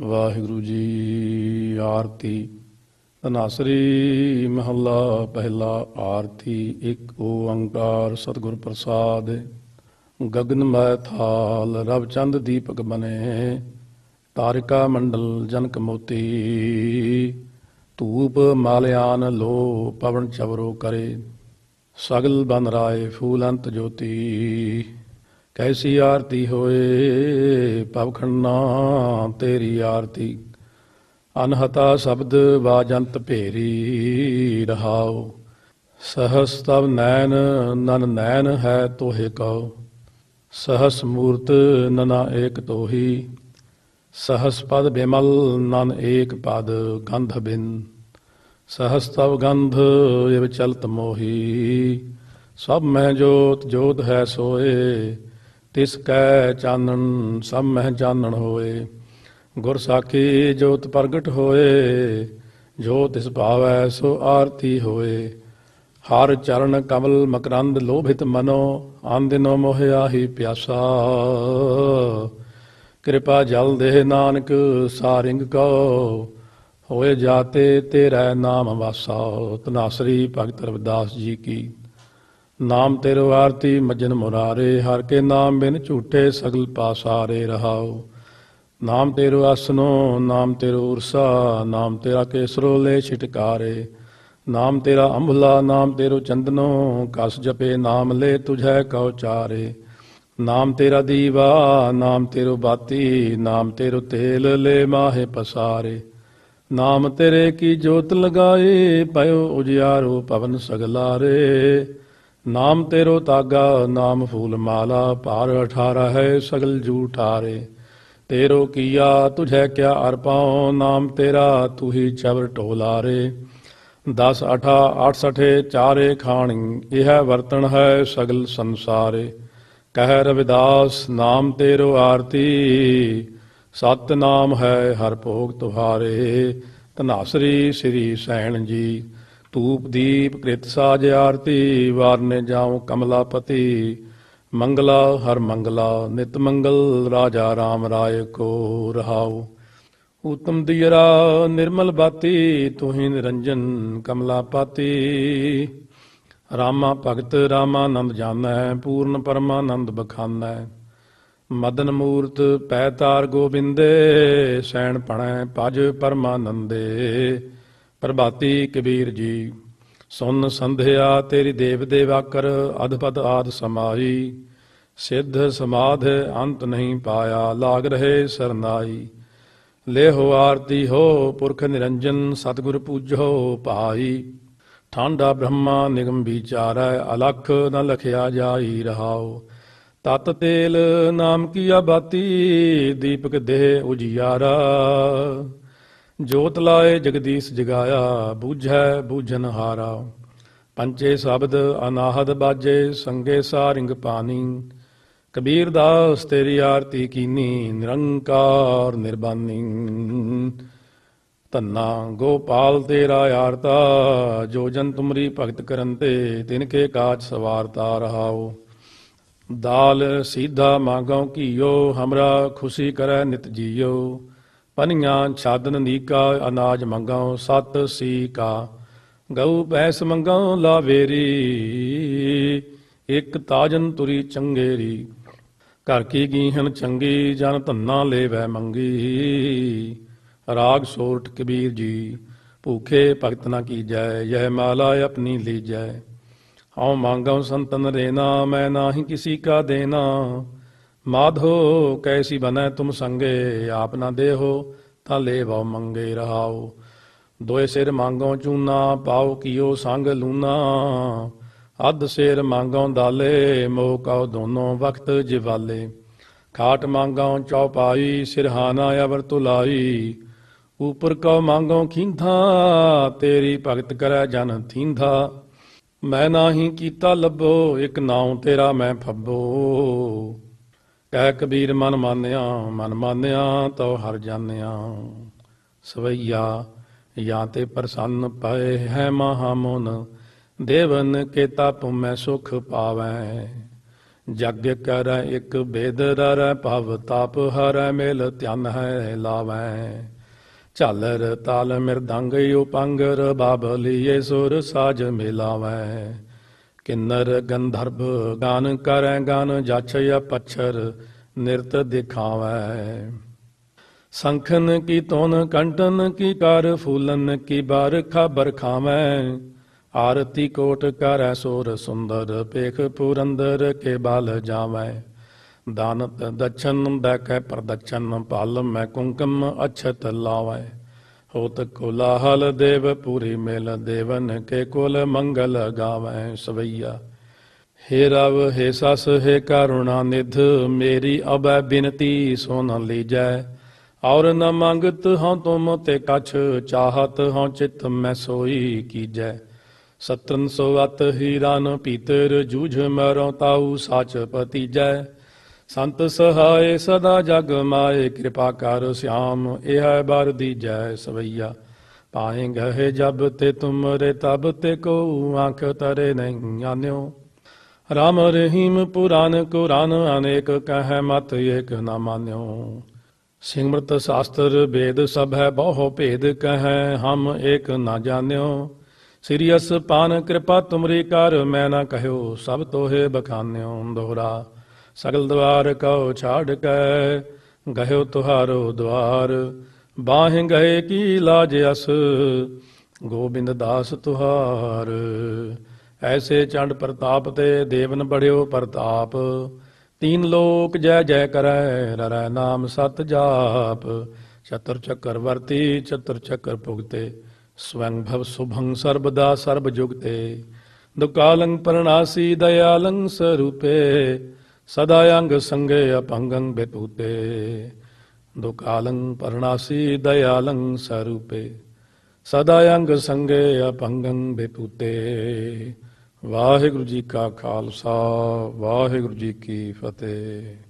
ਵਾਹਿਗੁਰੂ ਜੀ ਆਰਤੀ। ਧਨਾਸਰੀ ਮਹੱਲਾ, ਪਹਿਲਾ ਆਰਤੀ, ਇੱਕ ਓੰਕਾਰ ਸਤਿਗੁਰ ਪ੍ਰਸਾਦ। ਗਗਨ ਮੈ ਥਾਲ ਰਵ ਦੀਪਕ ਬਨੇ। ਤਾਰਿਕਾ ਮੰਡਲ, ਜਨਕ ਮੋਤੀ। ਧੂਪ ਮਾਲਿਆਨ ਲੋ, ਪਵਨ ਚਵਰੋ ਕਰੇ। ਸਗਲ ਬਨ ਰਾਏ ਫੂਲੰਤ ਜੋਤੀ। ਕੈਸੀ ਆਰਤੀ ਹੋਏ ਪਵਖੰਨਾ ਤੇਰੀ ਆਰਤੀ। ਅਨਹਤਾ ਸ਼ਬਦ ਵਾਜੰਤ ਭੇਰੀ, ਰਹਾਉ। ਸਹਸ ਤਵ ਨੈਣ, ਨਨ ਨੈਣ ਹੈ ਤੋਹੇ ਕਉ। ਸਹਸ ਮੂਰਤ ਨਨਾ ਏਕ ਤੋਹੀ। ਸਹਸ ਪਦ ਬਿਮਲ ਨਨ ਏਕ ਪਦ ਗੰਧ ਬਿਨ। ਸਹਸ ਤਵ ਗੰਧ ਇਵ ਚਲਤ ਮੋਹੀ। ਸਭ ਮੈਂ ਜੋਤ ਜੋਤ ਹੈ ਸੋਏ। ਤਿਸ ਕੈ ਚਾਨਣ, ਸਭ ਮਹਿ ਚਾਨਣ ਹੋਏ। ਗੁਰ ਸਾਖੀ ਜੋਤ ਪ੍ਰਗਟ ਹੋਏ, ਜੋ ਤਿਸ ਭਾਵੈ ਸੋ ਆਰਤੀ ਹੋਏ। ਹਰ ਚਰਨ ਕਮਲ ਮਕਰੰਦ ਲੋਭਿਤ ਮਨੋ ਆਂਦਿਨੋ ਮੋਹਿਆ ਹੀ ਪਿਆਸਾ। ਕਿਰਪਾ ਜਲ ਦੇ ਨਾਨਕ, ਸਾਰਿੰਗ ਕੋ ਹੋਏ ਜਾਤੇ ਤੇਰਾ ਨਾਮ ਵਾਸਾ। ਤਨਾਸਰੀ ਭਗਤ ਰਵਿਦਾਸ ਜੀ ਕੀ ਨਾਮ ਤੇਰੋ ਆਰਤੀ ਮਜਨ ਮੁਰਾਰੇ, ਹਰ ਕੇ ਨਾਮ ਬਿਨ ਝੂਠੇ ਸਗਲ ਪਾਸਾਰੇ ਰਹਾਓ। ਨਾਮ ਤੇਰੋ ਆਸਨੋ, ਨਾਮ ਤੇਰੋ ਉਰਸਾ ਨਾਮ ਤੇਰਾ ਕੇਸਰੋ ਲੈ ਛਿਟਕਾਰੇ। ਨਾਮ ਤੇਰਾ ਅੰਬਲਾ ਨਾਮ ਤੇਰੋ ਚੰਦਨੋ, ਕਸ ਜਪੇ ਨਾਮ ਲੈ ਤੁਝੈ ਕਉ ਚਾਰੇ। ਨਾਮ ਤੇਰਾ ਦੀਵਾ, ਨਾਮ ਤੇਰੋ ਬਾਤੀ, ਨਾਮ ਤੇਰੋ ਤੇਲ ਲੈ ਮਾਹੇ ਪਸਾਰੇ। ਨਾਮ ਤੇਰੇ ਕੀ ਜੋਤ ਲਗਾਏ, ਪਇਓ ਉਜਿਆਰੋ ਪਵਨ ਸਗਲਾਰੇ। ਨਾਮ ਤੇਰੋ ਤਾਗਾ, ਨਾਮ ਫੂਲ ਮਾਲਾ, ਭਾਰ 18 ਹੈ ਸਗਲ ਜੂਠਾਰੇ ਤੇਰੋ ਕੀਆ, ਤੁਝੈ ਕਿਆ ਅਰਪਾਉ ਨਾਮ ਤੇਰਾ ਤੂ ਹੀ ਚਵਰ ਢੋਲਾਰੇ। 10 8 68 ਚਾਰੇ ਖਾਣੀ, ਇਹ ਵਰਤਣ ਹੈ ਸਗਲ ਸੰਸਾਰੇ। ਕਹਿ ਰਵਿਦਾਸ, ਨਾਮ ਤੇਰੋ ਆਰਤੀ ਸਤ ਨਾਮ ਹੈ ਹਰ ਭੋਗ ਤੁਹਾਰੇ। ਧਨਾਸਰੀ ਸ੍ਰੀ ਸੈਣ ਜੀ ਧੂਪ ਦੀਪ ਕ੍ਰਿਤ ਸਾਜ ਆਰਤੀ, ਵਾਰਨੇ ਜਾਉ ਕਮਲਾਪਤੀ। ਮੰਗਲਾ ਹਰ ਮੰਗਲਾ, ਨਿਤ ਮੰਗਲ ਰਾਜਾ ਰਾਮ ਰਾਏ ਕੋ ਰਹਾਉ। ਉਤਮ ਦਿਯਰਾ ਨਿਰਮਲ ਬਾਤੀ, ਤੁਹੀ ਨਿਰੰਜਨ ਕਮਲਾਪਤੀ। ਰਾਮਾ ਭਗਤ ਰਾਮਾਨੰਦ ਜਾਣੈ, ਪੂਰਨ ਪਰਮਾਨੰਦ ਬਖਾਨੈ। ਮਦਨ ਮੂਰਤ ਪੈ ਤਾਰ ਗੋਬਿੰਦੇ, ਸੈਣ ਪਣੈ ਭਜ ਪਰਮਾਨੰਦੇ। ਪ੍ਰਭਾਤੀ ਕਬੀਰ ਜੀ, ਸੁਨ ਸੰਧਿਆ ਤੇਰੀ ਦੇਵ ਦੇਵਾਕਰ ਅਦਪਦ ਆਦ ਸਮਾਈ। ਸਿੱਧ ਸਮਾਧ ਅੰਤ ਨਹੀਂ ਪਾਇਆ, ਲਾਗ ਰਹੇ ਸਰਨਾਈ। ਲੇਹੋ ਆਰਤੀ ਹੋ, ਪੁਰਖ ਨਿਰੰਜਨ, ਸਤਿਗੁਰ ਪੂਜੋ ਭਾਈ। ਠਾਂਡਾ ਬ੍ਰਹਮਾ ਨਿਗਮ ਵਿਚਾਰੈ, ਅਲਖ ਨ ਲਖਿਆ ਜਾਈ ਰਹਾਓ ਤਤ ਤੇਲ ਨਾਮ ਕੀ ਆਬਾਤੀ ਦੀਪਕ ਦੇਹ ਉਜਿਆਰਾ। ਜੋਤ ਲਾਏ ਜਗਦੀਸ਼ ਜਗਾਇਆ, ਬੂਝੈ ਬੂਝਨ ਹਾਰਾ। ਪੰਚੇ ਸ਼ਬਦ ਅਨਾਹਦ ਬਾਜੇ, ਸੰਗੇ ਸਾਰਿੰਗ ਪਾਨੀ ਕਬੀਰ ਦਾਸ ਤੇਰੀ ਆਰਤੀ ਕੀਨੀ, ਨਿਰੰਕਾਰ ਨਿਰਬਾਨੀ ਧੰਨਾ ਗੋਪਾਲ ਤੇਰਾ ਆਰਤਾ, ਜੋ ਜਨ ਤੁਮਰੀ ਭਗਤ ਕਰਨ ਤੇ, ਤਿਨ ਕੇ ਕਾਜ ਸਵਾਰਤਾ ਰਹਾਓ। ਦਾਲ ਸੀਧਾ ਮੰਗਾਉ ਕੀਓ ਹਮਰਾ ਖੁਸ਼ੀ ਕਰੈ ਨਿਤ ਜੀਓ। ਪਨੀਆਂ ਛਾਦਨ ਨੀਕਾ, ਅਨਾਜ ਮੰਗਾਉ, ਸਤ ਸੀ ਕਾ ਗਊ ਭੈਸ ਮੰਗਾਉ ਲਾਵੇਰੀ, ਇੱਕ ਤਾਜਨ ਤੁਰੀ ਚੰਗੇਰੀ। ਘਰ ਕੀ ਗੀਹਨ ਚੰਗੀ, ਜਨ ਧੰਨਾ ਲੈਵੈ ਮੰਗੀ। ਰਾਗ ਸੋਰਠ ਕਬੀਰ ਜੀ, ਭੂਖੇ ਭਗਤ ਨਾ ਕੀਜੈ, ਯਹ ਮਾਲਾ ਆਪਣੀ ਲੀਜੈ। ਹਉ ਮੰਗਉ ਸੰਤਨ ਰੇਨਾ, ਮੈਂ ਨਾਹੀ ਕਿਸੀ ਕਾ ਦੇਨਾ। ਮਾਧੋ, ਕੈਸੀ ਬਨੈ ਤੁਮ ਸੰਗੇ? ਆਪ ਨਾ ਦੇਹੋ, ਤਾਂ ਲੈ ਵਉ ਮੰਗੇ ਰਹਾਓ। ਦੋਏ ਸਿਰ ਮੰਗੋ ਚੂਨਾ ਪਾਉ ਕੀਓ ਸੰਗ ਲੂਨਾ। ਅੱਧ ਸਿਰ ਮੰਗੋ ਦਾਲੇ, ਮੋਹ ਕਉ ਦੋਨੋਂ ਵਕਤ ਜਿਵਾਲੇ। ਖਾਟ ਮੰਗਉ ਚੌਪਾਈ ਸਿਰਹਾਨਾ ਅਵਰ ਤੁਲਾਈ। ਉਪਰ ਕਉ ਮੰਗਉ ਖੀਂਧਾ, ਤੇਰੀ ਭਗਤ ਕਰੈ ਜਨ ਥੀਂਧਾ। ਮੈਂ ਨਾਹੀ ਕੀਤਾ ਲੱਭੋ, ਇੱਕ ਨਾਉ ਤੇਰਾ ਮੈਂ ਫੱਬੋ ਕਹਿ ਕਬੀਰ ਮਨ ਮਾਨਿਆ ਮਨ ਮਾਨਿਆ ਤਉ ਹਰ ਜਾਣਿਆ। ਸਵਈਆ ਜਾਂ ਤੇ ਪ੍ਰਸੰਨ ਪਏ ਹੈ ਮਹਾ ਮਨ ਦੇਵਨ ਕੇ ਤਪ ਮੈਂ ਸੁਖ ਪਾਵੈ। ਜਗ ਕਰੈ ਇਕ ਬੇਦ ਰਰੈ ਭਵ, ਤਾਪ ਹਰ ਮਿਲ ਧਿਆਨ ਹੈ ਲਾਵੈ। ਝਾਲਰ ਤਾਲ ਮਿਰਦੰਗ ਉਪੰਗਰ ਬਾਬਲੀਏ ਸੁਰ ਸਾਜ ਮਿਲਾਵੈ। ਕਿੰਨਰ ਗੰਧਰਵ ਗਾਨ ਕਰੈ, ਗਾਨ ਜਾਛਯ ਪਛਰ, ਨਿਰਤ ਦਿਖਾਵੈ। ਸੰਖਨ ਕੀ ਤੋਨ ਕੰਟਨ ਕੀ ਕਰ, ਫੂਲਨ ਕੀ ਬਰਖਾ ਬਰਖਾਵੈ ਆਰਤੀ ਕੋਟ ਕਰੈ ਸੋਰ ਸੁੰਦਰ ਪੇਖ ਪੁਰੰਦਰ ਕੇ ਬਲ ਜਾਵੈ। ਦਾਨਤ ਦਛਨ ਬੈਕੈ ਪ੍ਰਦਛਨ, ਪਾਲ ਮੈਂ ਕੁੰਕਮ ਅਛਤ ਲਾਵੈ। ਹੋਤ ਕੋਲਾਹਲ ਦੇਵ, ਪੂਰੀ ਮਿਲ ਦੇਵਨ, ਕੇ ਕੁਲ ਮੰਗਲ ਗਾਵੈ ਸਵਈਆ। ਹੇ ਰਵ, ਹੇ ਸਸ, ਹੇ ਕਰੁਣਾ ਨਿਧ, ਮੇਰੀ ਅਬੈ ਬਿਨਤੀ ਸੁਨ ਲੀਜੈ। ਔਰ ਨ ਮੰਗਤ ਹਾਂ ਤੁਮ ਤੇ ਕਛ, ਚਾਹਤ ਹਾਂ ਚਿਤ ਮੈਂ ਸੋਈ ਕੀਜੈ। ਸਤਰਨ ਸੋ ਅਤ ਹੀਰਾਨ ਪੀਤਰ, ਜੂਝ ਮਰੋ ਤਾਉ ਸਾਚ ਪਤੀਜੈ। ਸੰਤ ਸਹਾਏ ਸਦਾ ਜਗ ਮਾਏ, ਕਿਰਪਾ ਕਰ ਸਿਆਮ, ਇਹ ਹੈ ਬਰ ਦੀਜੈ ਸਵਈਆ। ਪਾਏ ਗਏ ਜਬ ਤੇ ਤੁਮਰੇ ਤਬ ਤੇ ਕੋ ਆਂਖ ਤਰੇ ਨਹੀਂ ਆਨਿਓ। ਰਾਮ ਰਹੀਮ ਪੁਰਾਨ ਕੁਰਾਨ, ਅਨੇਕ ਕਹੈ ਮਤ ਏਕ ਨਾ ਮਾਨਿਓ। ਸਿਮਰਤ ਸ਼ਾਸਤਰ ਵੇਦ ਸਭ ਹੈ ਬਹੁ ਭੇਦ ਕਹੈ, ਹਮ ਏਕ ਨਾ ਜਾਣਿਓ। ਸਿਰਿਅਸ ਪਾਨ ਕਿਰਪਾ ਤੁਮਰੀ ਕਰ, ਮੈਂ ਨਾ ਕਹਿਓ ਸਭ ਤੋਹੇ ਬਖਾਨਿਓ ਦੋਹਰਾ। ਸਗਲ ਦਵਾਰ ਕਉ ਛਾੜ ਕੈ, ਗਹਿਓ ਤੁਹਾਰੋ ਦਵਾਰ। ਬਾਹਿ ਗਏ ਕੀ ਲਾਜ ਅਸ, ਗੋਬਿੰਦ ਦਾਸ ਤੁਹਾਰ। ਐਸੇ ਚੰਡ ਪ੍ਰਤਾਪ ਤੇ ਦੇਵਨ ਬੜਿਓ ਪ੍ਰਤਾਪ। ਤੀਨ ਲੋਕ ਜੈ ਜੈ ਕਰੈ, ਰਰੈ ਨਾਮ ਸਤ ਜਾਪ। ਚਤੁਰ ਚੱਕਰ ਵਰਤੀ, ਚਤੁਰ ਚੱਕਰ ਭੁਗਤੇ। ਸਵੰਗ ਭਵ ਸੁਭੰ ਸਰਬਦਾ ਸਰਬ ਜੁਗਤੇ। ਦੁਕਾਲੰ ਪਰਣਾਸੀ, ਦਇਆਲੰ ਸਰੂਪੇ। ਸਦਾ ਅੰਗ ਸੰਗੇ ਅਪੰਗੰ ਬੇਪੂਤੇ ਦੁਕਾਲੰ ਪਰਣਾਸੀ ਦਇਆਲੰ ਸਰੂਪੇ ਸਦਾ ਅੰਗ ਸੰਗੇ ਅਪੰਗੰ ਬੇਪੂਤੇ। ਵਾਹਿਗੁਰੂ ਜੀ ਕਾ ਖਾਲਸਾ, ਵਾਹਿਗੁਰੂ ਜੀ ਕੀ ਫਤਿਹ।